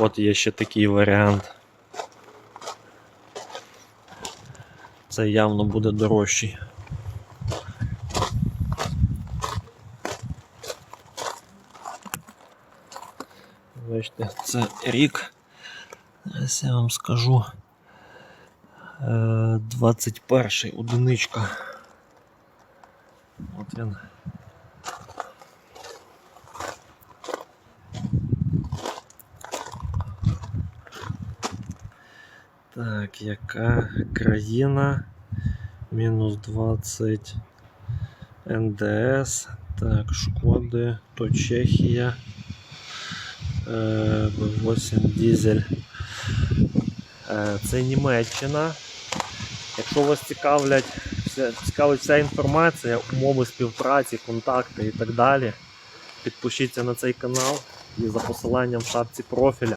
От є ще такий варіант. Це явно буде дорожчий. Бачите, це рік. Зараз я вам скажу. Е, 21 одиничка. От він. Так, яка країна? Мінус 20 НДС. Так, шкоди, то Чехія. Е, 8 дізель. Е, Це Німеччина. Якщо вас цікавлять, цікавить вся інформація, умови співпраці, контакти і так далі, підпишіться на цей канал і за посиланням в шапці профіля